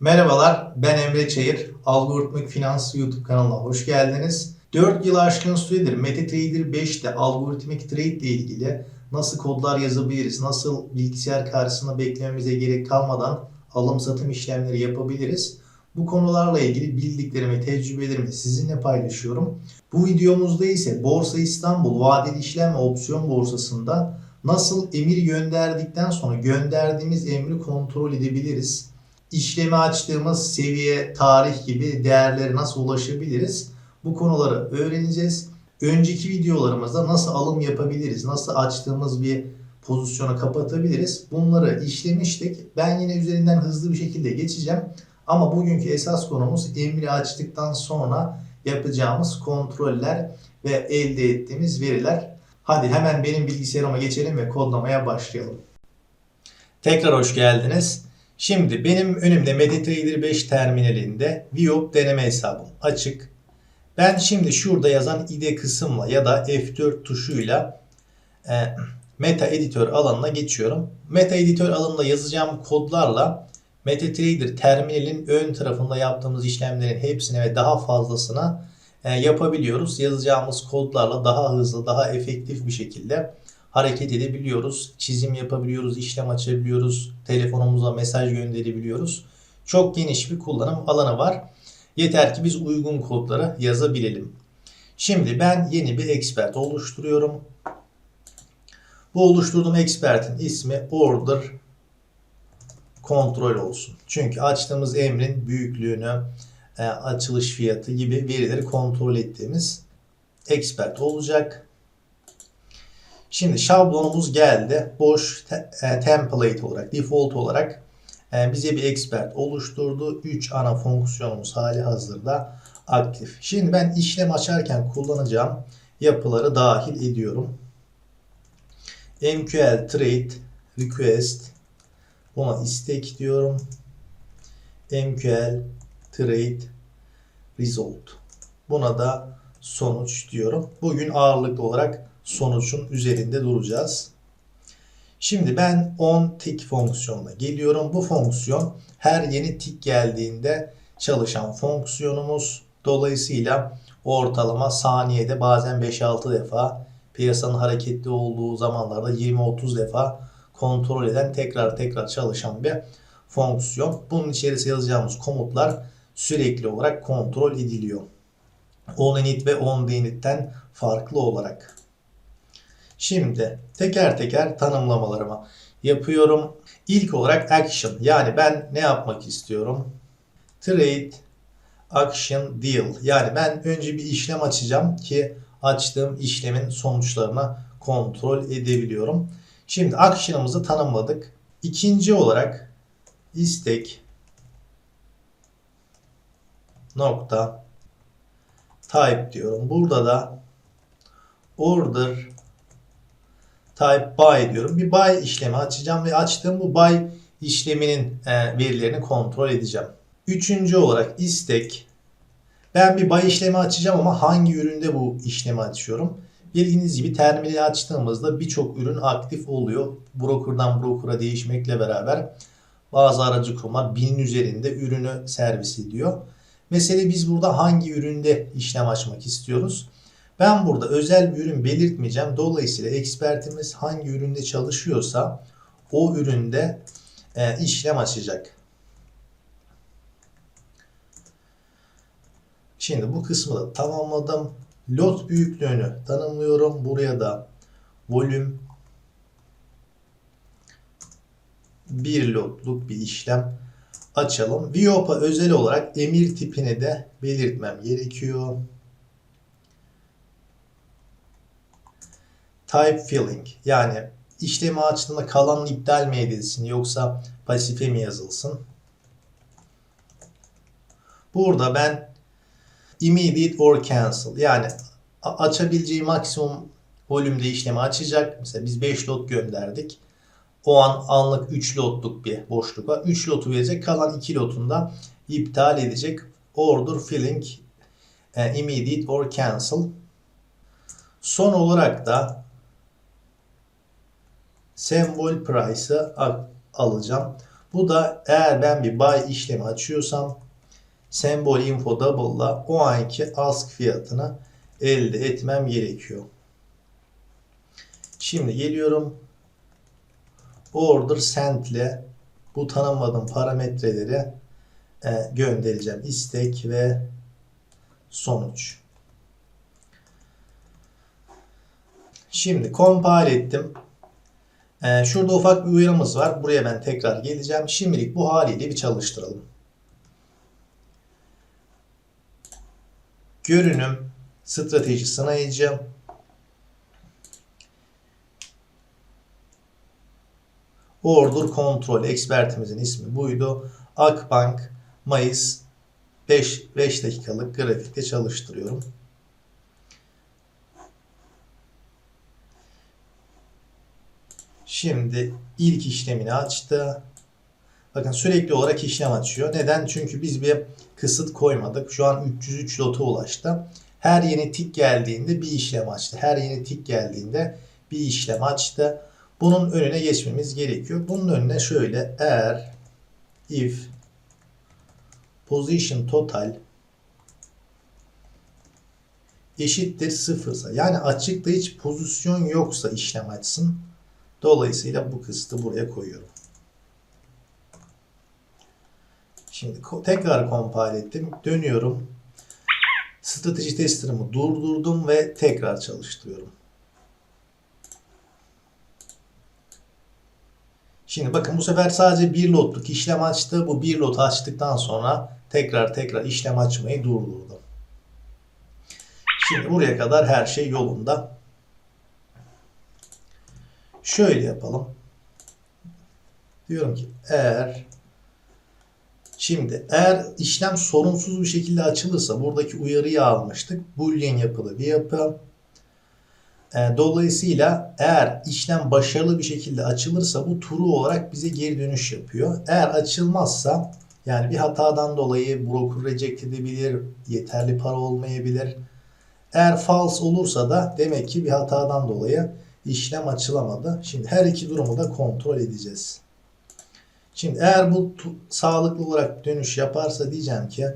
Merhabalar, ben Emre Çayır. Algoritmik Finans YouTube kanalına hoş geldiniz. 4 yıl aşkın süredir MetaTrader 5'te algoritmik trade ile ilgili nasıl kodlar yazabiliriz, nasıl bilgisayar karşısında beklememize gerek kalmadan alım satım işlemleri yapabiliriz. Bu konularla ilgili bildiklerimi, tecrübelerimi sizinle paylaşıyorum. Bu videomuzda ise Borsa İstanbul vadeli işlem ve opsiyon borsasında nasıl emir gönderdikten sonra gönderdiğimiz emri kontrol edebiliriz? İşlemi açtığımız seviye, tarih gibi değerlere nasıl ulaşabiliriz? Bu konuları öğreneceğiz. Önceki videolarımızda nasıl alım yapabiliriz, nasıl açtığımız bir pozisyonu kapatabiliriz? Bunları işlemiştik. Ben yine üzerinden hızlı bir şekilde geçeceğim. Ama bugünkü esas konumuz emri açtıktan sonra yapacağımız kontroller ve elde ettiğimiz veriler. Hadi hemen benim bilgisayarıma geçelim ve kodlamaya başlayalım. Tekrar hoş geldiniz. Şimdi benim önümde MetaTrader 5 terminalinde VIOP deneme hesabım açık. Ben şimdi şurada yazan IDE kısımla ya da F4 tuşuyla e, Meta Editör alanına geçiyorum. Meta Editör alanında yazacağım kodlarla MetaTrader terminalin ön tarafında yaptığımız işlemlerin hepsine ve daha fazlasına e, yapabiliyoruz. Yazacağımız kodlarla daha hızlı, daha efektif bir şekilde hareket edebiliyoruz. Çizim yapabiliyoruz, işlem açabiliyoruz, telefonumuza mesaj gönderebiliyoruz. Çok geniş bir kullanım alanı var. Yeter ki biz uygun kodları yazabilelim. Şimdi ben yeni bir expert oluşturuyorum. Bu oluşturduğum expert'in ismi order kontrol olsun. Çünkü açtığımız emrin büyüklüğünü, e, açılış fiyatı gibi verileri kontrol ettiğimiz expert olacak. Şimdi şablonumuz geldi. Boş te- e, template olarak, default olarak e, bize bir expert oluşturdu. 3 ana fonksiyonumuz hali hazırda aktif. Şimdi ben işlem açarken kullanacağım yapıları dahil ediyorum. MQL trade request buna istek diyorum. MQL trade result. Buna da sonuç diyorum. Bugün ağırlıklı olarak sonucun üzerinde duracağız. Şimdi ben on tick fonksiyonuna geliyorum. Bu fonksiyon her yeni tick geldiğinde çalışan fonksiyonumuz. Dolayısıyla ortalama saniyede bazen 5-6 defa piyasanın hareketli olduğu zamanlarda 20-30 defa kontrol eden tekrar tekrar çalışan bir fonksiyon. Bunun içerisine yazacağımız komutlar sürekli olarak kontrol ediliyor. On init ve on init'ten farklı olarak. Şimdi teker teker tanımlamalarıma yapıyorum. İlk olarak action yani ben ne yapmak istiyorum? Trade action deal yani ben önce bir işlem açacağım ki açtığım işlemin sonuçlarını kontrol edebiliyorum. Şimdi action'ımızı tanımladık. İkinci olarak istek nokta type diyorum. Burada da order type buy diyorum. Bir buy işlemi açacağım ve açtığım bu buy işleminin e, verilerini kontrol edeceğim. Üçüncü olarak istek. Ben bir buy işlemi açacağım ama hangi üründe bu işlemi açıyorum? Bildiğiniz gibi terminali açtığımızda birçok ürün aktif oluyor. Broker'dan broker'a değişmekle beraber bazı aracı kurumlar binin üzerinde ürünü servis ediyor. Mesele biz burada hangi üründe işlem açmak istiyoruz? Ben burada özel bir ürün belirtmeyeceğim. Dolayısıyla ekspertimiz hangi üründe çalışıyorsa o üründe e, işlem açacak. Şimdi bu kısmı da tamamladım. Lot büyüklüğünü tanımlıyorum. Buraya da volüm bir lotluk bir işlem açalım. VIOP'a özel olarak emir tipini de belirtmem gerekiyor. Type filling yani işlemi açtığında kalan iptal mi edilsin yoksa pasife mi yazılsın? Burada ben immediate or cancel yani açabileceği maksimum volümde işlemi açacak. Mesela biz 5 lot gönderdik. O an anlık 3 lotluk bir boşluk var. 3 lotu verecek. Kalan 2 lotunda iptal edecek. Order filling e, immediate or cancel. Son olarak da sembol price'ı alacağım. Bu da eğer ben bir buy işlemi açıyorsam sembol info double'la o anki ask fiyatını elde etmem gerekiyor. Şimdi geliyorum. Order send ile bu tanımadığım parametreleri e, göndereceğim. İstek ve sonuç. Şimdi compile ettim. Ee, şurada ufak bir uyarımız var. Buraya ben tekrar geleceğim. Şimdilik bu haliyle bir çalıştıralım. Görünüm, strateji sınayıcı, Order Control ekspertimizin ismi buydu. Akbank Mayıs 5, 5 dakikalık grafikte çalıştırıyorum. Şimdi ilk işlemini açtı. Bakın sürekli olarak işlem açıyor. Neden? Çünkü biz bir kısıt koymadık. Şu an 303 lota ulaştı. Her yeni tik geldiğinde bir işlem açtı. Her yeni tik geldiğinde bir işlem açtı. Bunun önüne geçmemiz gerekiyor. Bunun önüne şöyle eğer if position total eşittir sıfırsa yani açıkta hiç pozisyon yoksa işlem açsın. Dolayısıyla bu kısıtı buraya koyuyorum. Şimdi tekrar compile ettim. Dönüyorum. Strateji tester'ımı durdurdum ve tekrar çalıştırıyorum. Şimdi bakın bu sefer sadece bir lotluk işlem açtı. Bu bir lot açtıktan sonra tekrar tekrar işlem açmayı durdurdu. Şimdi buraya kadar her şey yolunda. Şöyle yapalım. Diyorum ki eğer şimdi eğer işlem sorunsuz bir şekilde açılırsa buradaki uyarıyı almıştık. Boolean yapılı bir yapı. E, dolayısıyla eğer işlem başarılı bir şekilde açılırsa bu true olarak bize geri dönüş yapıyor. Eğer açılmazsa yani bir hatadan dolayı broker reject edebilir, yeterli para olmayabilir. Eğer false olursa da demek ki bir hatadan dolayı işlem açılamadı. Şimdi her iki durumu da kontrol edeceğiz. Şimdi eğer bu sağlıklı olarak dönüş yaparsa diyeceğim ki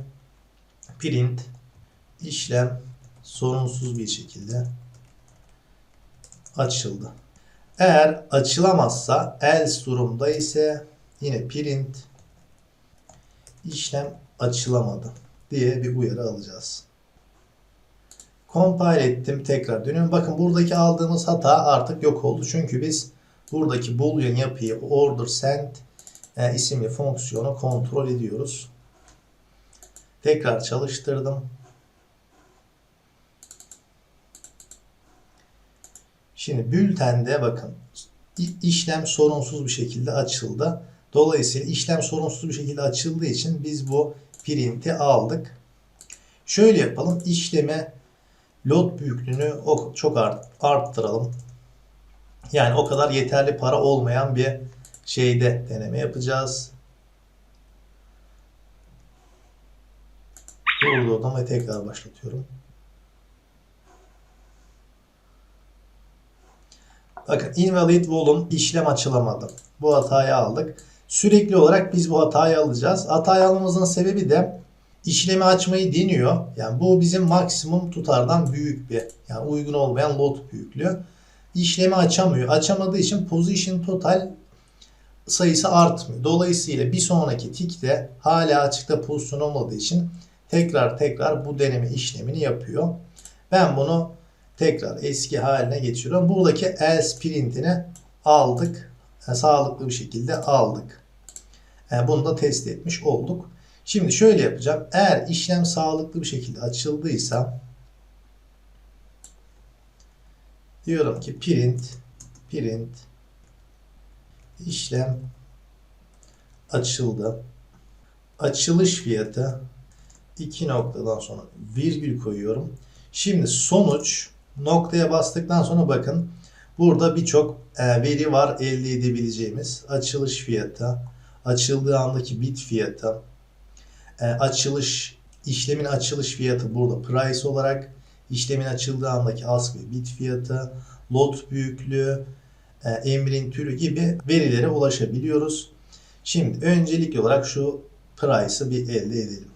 print işlem sorunsuz bir şekilde açıldı. Eğer açılamazsa else durumda ise yine print işlem açılamadı diye bir uyarı alacağız. Compile ettim. Tekrar dönüyorum. Bakın buradaki aldığımız hata artık yok oldu. Çünkü biz buradaki boolean yapıyı order send e, isimli fonksiyonu kontrol ediyoruz. Tekrar çalıştırdım. Şimdi bültende bakın işlem sorunsuz bir şekilde açıldı. Dolayısıyla işlem sorunsuz bir şekilde açıldığı için biz bu print'i aldık. Şöyle yapalım. İşleme lot büyüklüğünü çok art, arttıralım. Yani o kadar yeterli para olmayan bir şeyde deneme yapacağız. Durdurdum ve tekrar başlatıyorum. Bakın invalid volume işlem açılamadı. Bu hatayı aldık. Sürekli olarak biz bu hatayı alacağız. Hatayı almamızın sebebi de işlemi açmayı deniyor. Yani bu bizim maksimum tutardan büyük bir yani uygun olmayan lot büyüklüğü. İşlemi açamıyor. Açamadığı için position total sayısı artmıyor. Dolayısıyla bir sonraki tikte hala açıkta pozisyon olmadığı için tekrar tekrar bu deneme işlemini yapıyor. Ben bunu tekrar eski haline geçiriyorum. Buradaki else printini aldık. Yani sağlıklı bir şekilde aldık. Yani bunu da test etmiş olduk. Şimdi şöyle yapacağım. Eğer işlem sağlıklı bir şekilde açıldıysa diyorum ki print print işlem açıldı. Açılış fiyatı iki noktadan sonra virgül koyuyorum. Şimdi sonuç noktaya bastıktan sonra bakın burada birçok e, veri var elde edebileceğimiz. Açılış fiyatı, açıldığı andaki bit fiyatı, e, açılış işlemin açılış fiyatı burada price olarak işlemin açıldığı andaki ask ve bit fiyatı, lot büyüklüğü, e, emrin türü gibi verilere ulaşabiliyoruz. Şimdi öncelikli olarak şu price'ı bir elde edelim.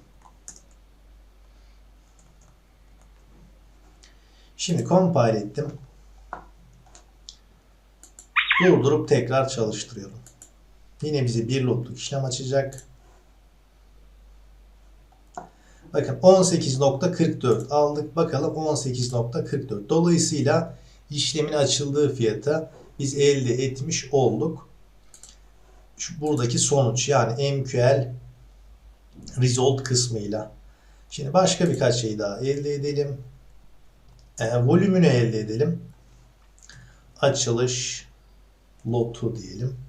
Şimdi compile ettim. Durdurup tekrar çalıştırıyorum. Yine bize bir lotluk işlem açacak. Bakın 18.44 aldık. Bakalım 18.44. Dolayısıyla işlemin açıldığı fiyata biz elde etmiş olduk. Şu buradaki sonuç yani MQL result kısmıyla. Şimdi başka birkaç şey daha elde edelim. E, volümünü elde edelim. Açılış lotu diyelim.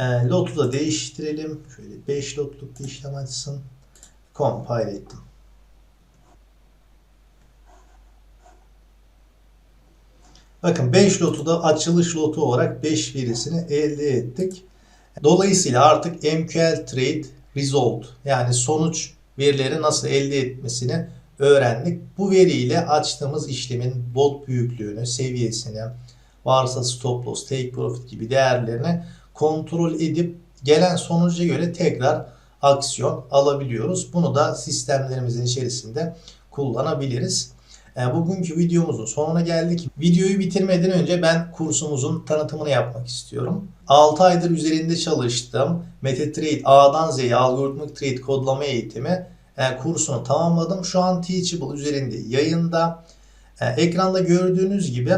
E, lotu da değiştirelim. Şöyle 5 lotluk bir işlem açsın. Compile ettim. Bakın 5 lotu da açılış lotu olarak 5 verisini elde ettik. Dolayısıyla artık MQL Trade Result yani sonuç verileri nasıl elde etmesini öğrendik. Bu veriyle açtığımız işlemin bot büyüklüğünü, seviyesini, varsa stop loss, take profit gibi değerlerini kontrol edip gelen sonuca göre tekrar aksiyon alabiliyoruz. Bunu da sistemlerimizin içerisinde kullanabiliriz. E, Bugünkü videomuzun sonuna geldik. Videoyu bitirmeden önce ben kursumuzun tanıtımını yapmak istiyorum. 6 aydır üzerinde çalıştığım MetaTrade A'dan Z'ye algoritmik trade kodlama eğitimi e, kursunu tamamladım. Şu an Teachable üzerinde yayında. E, Ekranda gördüğünüz gibi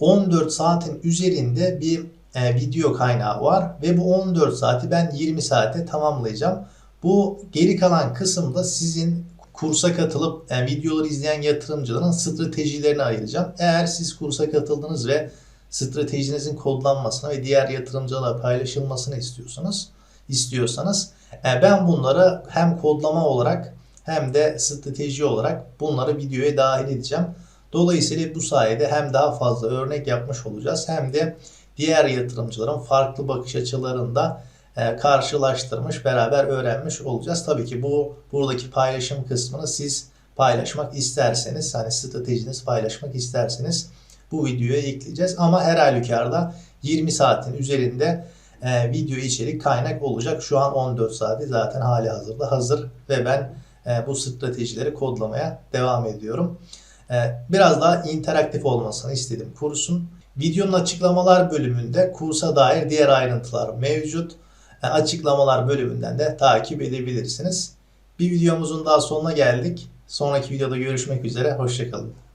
14 saatin üzerinde bir e, video kaynağı var ve bu 14 saati ben 20 saate tamamlayacağım. Bu geri kalan kısımda sizin kursa katılıp yani videoları izleyen yatırımcıların stratejilerini ayıracağım. Eğer siz kursa katıldınız ve stratejinizin kodlanmasını ve diğer yatırımcılarla paylaşılmasını istiyorsanız istiyorsanız e, ben bunları hem kodlama olarak hem de strateji olarak bunları videoya dahil edeceğim. Dolayısıyla bu sayede hem daha fazla örnek yapmış olacağız hem de diğer yatırımcıların farklı bakış açılarında e, karşılaştırmış, beraber öğrenmiş olacağız. Tabii ki bu buradaki paylaşım kısmını siz paylaşmak isterseniz, hani stratejiniz paylaşmak isterseniz bu videoya ekleyeceğiz. Ama her halükarda 20 saatin üzerinde e, video içerik kaynak olacak. Şu an 14 saati zaten hali hazırda hazır ve ben e, bu stratejileri kodlamaya devam ediyorum. E, biraz daha interaktif olmasını istedim kursun. Videonun açıklamalar bölümünde kursa dair diğer ayrıntılar mevcut. E, açıklamalar bölümünden de takip edebilirsiniz. Bir videomuzun daha sonuna geldik. Sonraki videoda görüşmek üzere. Hoşçakalın.